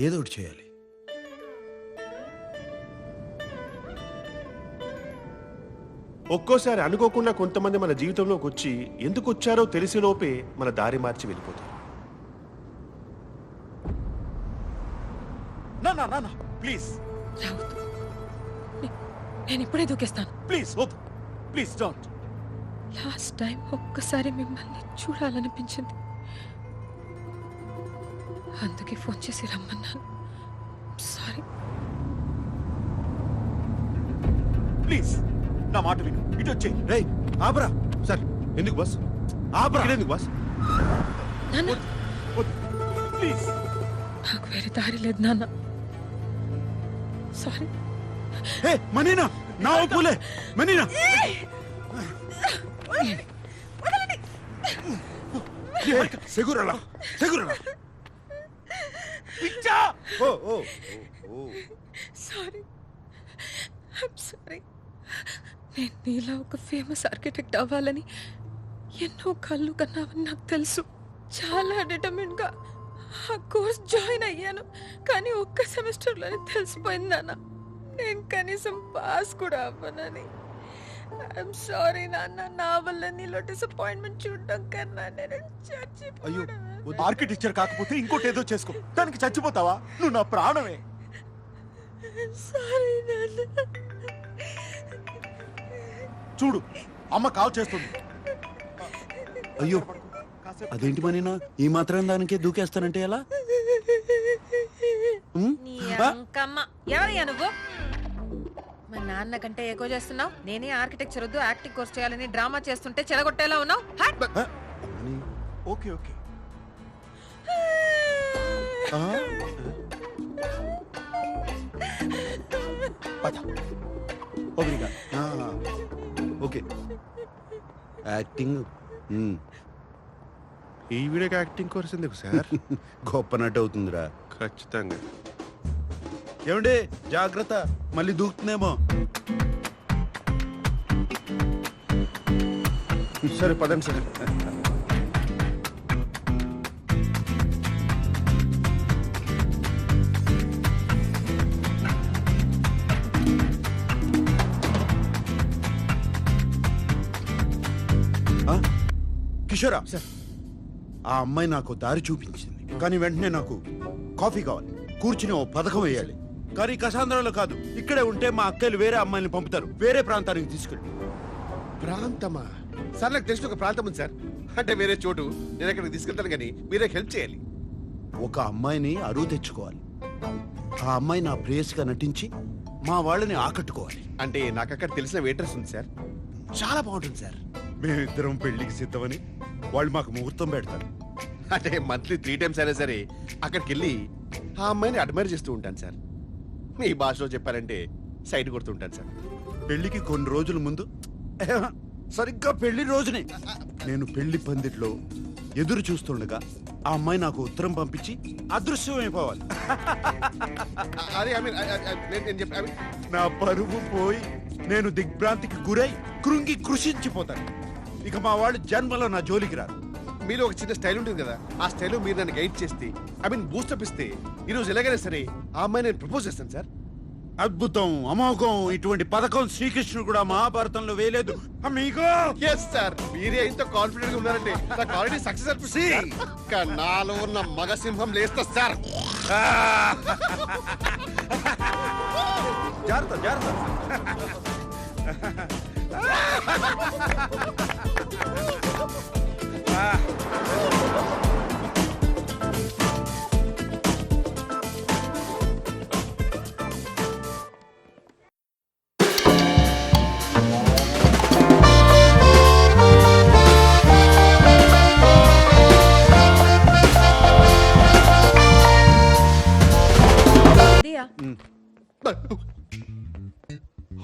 ఏదో ఒకటి చేయాలి. ఒక్కోసారి అనుకోకుండా కొంతమంది మన జీవితంలోకి వచ్చి ఎందుకు వచ్చారో తెలిసేలోపే మన దారి మార్చి వెళ్ళిపోతారు. నా నా నా ప్లీజ్. రావద్దు. నే- నేను ఇప్పుడే దూకేస్తాను. ప్లీజ్ వద్దు. Please don't. లాస్ట్ టైం ఒక్కసారి మిమ్మల్ని చూడాలనిపించింది. అందుకే ఫోన్ చేసి రమ్మన్నాను సారీ. ప్లీజ్ నా మాట విను. ఇటు వచ్చే. రేయ్ ఆపరా. సార్ ఎందుకు బాస్? ఆపరా. ఇక్కడ ఎందుకు బాస్? నాన్న. ప్లీజ్. నాకు వేరే దారి లేదు నాన్న. సారీ. ఏ మనీనా. నా ఒప్పులే. మనీనా. సెగురలా సెగురలా. పిచ్చా! Oh oh sorry I'm sorry నేను నీలా ఒక ఫేమస్ ఆర్కిటెక్ట్ అవ్వాలని ఎన్నో కళ్ళు కన్నావని నాకు తెలుసు. చాలా డిటర్మిన్గా ఆ కోర్స్ జాయిన్ అయ్యాను. కానీ ఒక్క సెమిస్టర్లోనే తెలిసిపోయింది నాన్న. నేను కనీసం పాస్ కూడా అవ్వనని. ఐఎమ్ సారీ నాన్న. నా వల్ల నీలో డిసప్పాయింట్మెంట్ చూడడం కన్నా నేను అయ్యో చచ్చిపోయాను ఆర్కిటెక్చర్ కాకపోతే ఇంకోటి ఏదో చేసుకో. దానికి చచ్చిపోతావా? నువ్వు నా ప్రాణమే. సారీ నాన్న. చూడు అమ్మ కాల్ చేస్తుంది. అయ్యో అదేంటి మనీనా ఈ మాత్రం దానికే దూకేస్తానంటే ఎలా? ఉమ్? నీ ఆ? అంకమ్మ. ఎవరయ్యా నువ్వు? మా నాన్న కంటే ఎక్కువ చేస్తున్నావు. నేనే ఆర్కిటెక్చర్ వద్దు యాక్టింగ్ కోర్స్ చేయాలని డ్రామా చేస్తుంటే చెడగొట్టేలా ఉన్నావు. హట్! Okay okay. ఆ? పద. ఓబ్రిగా ఆ. ఓకే. యాక్టింగ్. ఉమ్. ఈ వీడియోకి యాక్టింగ్ కోర్స్ ఎందుకు సార్? గొప్ప నటు అవుతుందిరా. ఖచ్చితంగా. ఏమండి జాగ్రత్త. మళ్ళీ దూకుతుందేమో. సరే పదండి సార్? కిషోరా ఆ అమ్మాయి నాకు దారి చూపించింది. కానీ వెంటనే నాకు కాఫీ కావాలి. కూర్చుని ఓ పథకం వేయాలి. కానీ కసాంధ్రాలో కాదు. ఇక్కడే ఉంటే మా అక్కలు వేరే అమ్మాయిని పంపుతారు. వేరే ప్రాంతానికి తీసుకెళ్ళి. ప్రాంతమా? సార్ నాకు తెలిసిన ఒక ప్రాంతం ఉంది సార్. అంటే వేరే చోటు. నేను అక్కడికి తీసుకెళ్తాను కానీ మీరే హెల్ప్ చేయాలి. ఒక అమ్మాయిని అరువు తెచ్చుకోవాలి. ఆ అమ్మాయి నా ప్రేయస్గా నటించి మా వాళ్ళని ఆకట్టుకోవాలి. అంటే నాకు అక్కడ తెలిసిన వెయిటర్స్ ఉంది సార్. చాలా బాగుంటుంది సార్. మేమిద్దరం పెళ్ళికి సిద్ధమని వాళ్ళు మాకు ముహూర్తం పెడతారు. అంటే మంత్లీ త్రీ టైమ్స్ అయినా సరే అక్కడికి వెళ్ళి ఆ అమ్మాయిని అడ్మైర్ చేస్తూ ఉంటాను సార్. మీ భాషలో చెప్పారంటే సైడ్ కొడుతూ ఉంటాను సార్. పెళ్ళికి కొన్ని రోజుల ముందు? సరిగ్గా పెళ్ళి రోజునే. నేను పెళ్ళి పందిట్లో ఎదురు చూస్తుండగా ఆ అమ్మాయి నాకు ఉత్తరం పంపించి అదృశ్యమైపోవాలి అదే ఐ మీన్ నేను చెప్పి I mean, నా పరువు పోయి నేను దిగ్భ్రాంతికి గురై కృంగి కృషించిపోతాను. ఇక మా వాళ్ళు జన్మలో నా జోలికి రారు. మీలో ఒక చిన్న స్టైల్ ఉంటుంది కదా ఆ స్టైల్ మీరు నన్ను గైడ్ చేస్తే ఐ మీన్ బూస్టప్ ఇస్తే ఈరోజు ఎలాగైనా సరే ఆ అమ్మాయి నేను ప్రపోజ్ చేస్తాను సార్. అద్భుతం అమోఘం ఇటువంటి పథకం శ్రీకృష్ణుడు కూడా మహాభారతంలో వేయలేదు. మీకు ఎస్ సార్ మీరే ఇంత కాన్ఫిడెంట్గా ఉన్నారంటే నాకు ఆల్రెడీ సక్సెస్ అనిపిస్తుంది కానీ నాలో ఉన్న మగ సింహం లేస్తా సార్. జాగ్రత్త జాగ్రత్త. Ha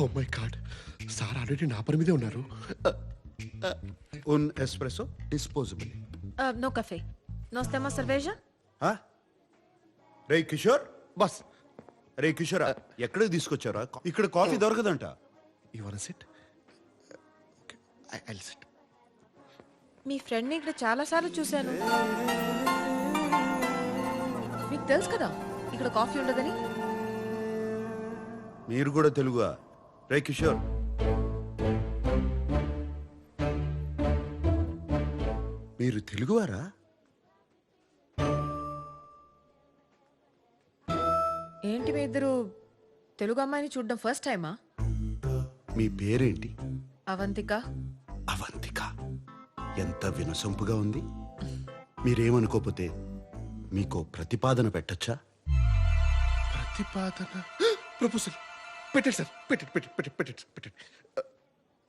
oh my god sir already నా పని మీదే ఉన్నారు. ఉన్ ఎస్ప్రెసో డిస్పోజబుల్ నో కఫే నో స్టెమా సర్వేజా రే కిషోర్ బస్ రే కిషోర్ ఎక్కడికి తీసుకొచ్చారా? ఇక్కడ coffee దొరకదంట. You want sit I sit మీ ఫ్రెండ్ని ఇక్కడ చాలా సార్లు చూశాను. మీకు తెలుసు కదా ఇక్కడ కాఫీ ఉండదని? మీరు కూడా తెలుగుగా రే కిషోర్ తెలుగువారా? ఏంటి మీ ఇద్దరు తెలుగు అమ్మాయిని చూడడం ఫస్ట్ టైమా? మీ పేరేంటి? అవంతిక. అవంతిక. ఎంత వినసొంపుగా ఉంది. మీరేమనుకోపోతే మీకు ప్రతిపాదన పెట్టచ్చా? ప్రతిపాదన? ప్రపోజల్ పెట్టండి సార్ పెట్టండి పెట్టండి పెట్టండి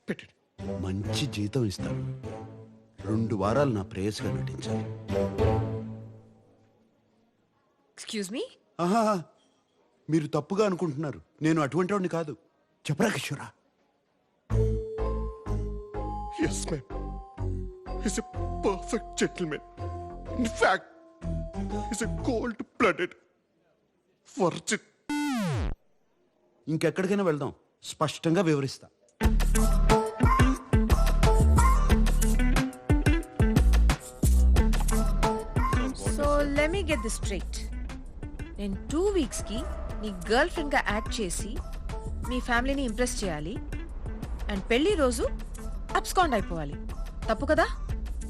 పెట్టండి. మంచి జీతం ఇస్తాను. రెండు వారాలు నా ప్రేయస్గా నటించాలి. ఎక్స్క్యూజ్ మీ ఆహా మీరు తప్పుగా అనుకుంటున్నారు. నేను అటువంటి వాడిని కాదు. చెప్పరా కిషోరా? Yes ma'am is a perfect gentleman in fact is a cold blooded virgin ఇంకెక్కడికైనా వెళ్దాం. స్పష్టంగా వివరిస్తా. గెట్ దిస్ స్ట్రైట్ నేను టూ వీక్స్కి నీ గర్ల్ ఫ్రెండ్గా యాక్ట్ చేసి మీ ఫ్యామిలీని ఇంప్రెస్ చేయాలి అండ్ పెళ్ళి రోజు అబ్స్కాండ్ అయిపోవాలి తప్పు కదా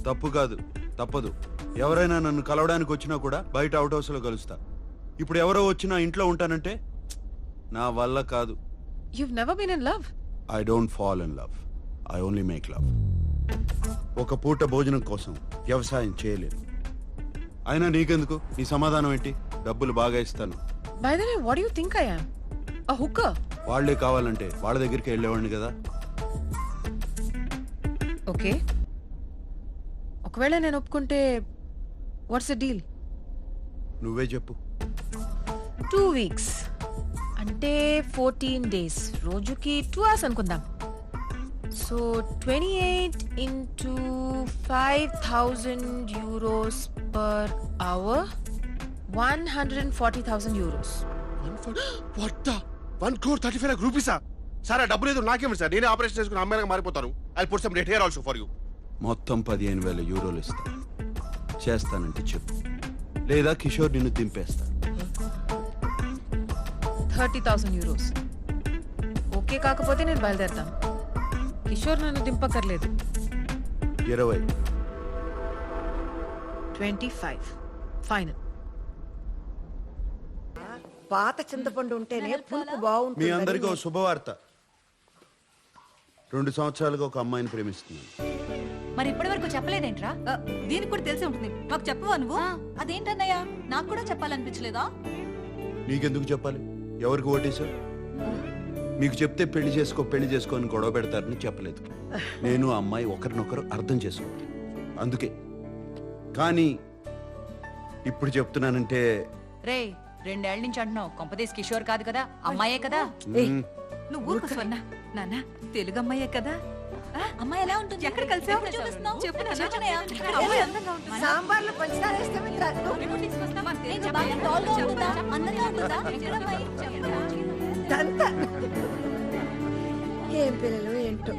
తప్పు కాదు తప్పదు ఎవరైనా నన్ను కలవడానికి వచ్చినా కూడా బయట అవుట్ హౌస్లో కలుస్తా ఇప్పుడు ఎవరో వచ్చినా ఇంట్లో ఉంటానంటే నా వల్ల కాదు you've never been in love I don't fall in love I only make love ఒక పూట భోజనం కోసం వ్యవసాయం చేయలేను అయినా నీకెందుకు? నీ సమాధానం ఏంటి? డబ్బులు బాగా ఇస్తాను. By the way what you think I am a hooker వాళ్ళే కావాలంటే వాళ్ళ దగ్గరికి వెళ్ళేవాడిని కదా. ఓకే ఒకవేళ నేను ఒప్పుకుంటే వాట్స్ ద డీల్ నువ్వే చెప్పు. టూ వీక్స్ అంటే ఫోర్టీన్ డేస్ రోజుకి టూ అవర్స్ అనుకుందాం. So twenty eight into five thousand euros per hour one hundred and forty thousand euros what one crore thirty five రూపీసా sir ఆ డబ్బు లేదు నాకేమి సార్ నేనే ఆపరేషన్ చేసుకుని అమ్మాయిగా మారిపోతాను. I put some red hair also for you మొత్తం పదిహేను వేల యూరోలు ఇస్తా. చేస్తానంటే చెప్పు. లేదా కిషోర్ నిన్ను దింపేస్తా. థర్టీ థౌసండ్ యూరోస్ ఓకే కాకపోతే నేను బయలుదేరుతాను. కిషోర్ నన్ను దింపక్కర్లేదు. ఇరవై. Twenty five. ఫైనల్. పాత చింతపండు ఉంటేనే పులుపు బాగుంటుంది మీ అందరికీ ఒక శుభవార్త. రెండు సంవత్సరాలుగా ఒక అమ్మాయిని ప్రేమిస్తున్నాను. మరి ఇప్పటి వరకు చెప్పలేదేంట్రా? దీనికి కూడా తెలిసి ఉంటుంది. మాకు చెప్పవా నువ్వు? అదేంటన్నయ్య? నాకు కూడా చెప్పాలనిపించలేదా? నీకెందుకు చెప్పాలి? ఎవరికి ఓటేశావు? మీకు చెప్తే పెళ్ళి చేసుకో పెళ్ళి చేసుకో అని గొడవ పెడతారని చెప్పలేదు. నేను ఆ అమ్మాయి ఒకరినొకరు అర్థం చేసుకోవాలి అందుకే. కానీ ఇప్పుడు చెప్తున్నానంటే రే రెండేళ్ళ నుంచి అంటున్నావు. కొంపదేశ్ కిషోర్ కాదు కదా అమ్మాయే కదా. నువ్వు ఊరుకు. స్వర్ణ నాన్న తెలుగు అమ్మాయే కదా. అమ్మాయి ఎలా ఉంటుంది? ఎక్కడ కలిసావు? చూపిస్తున్నావు? చెప్పు నాన్న. అమ్మాయి అందంగా ఉంటుంది. సాంబార్లో పంచదార మీకు ఇదంతా ఏం పిల్లలు ఏంటో.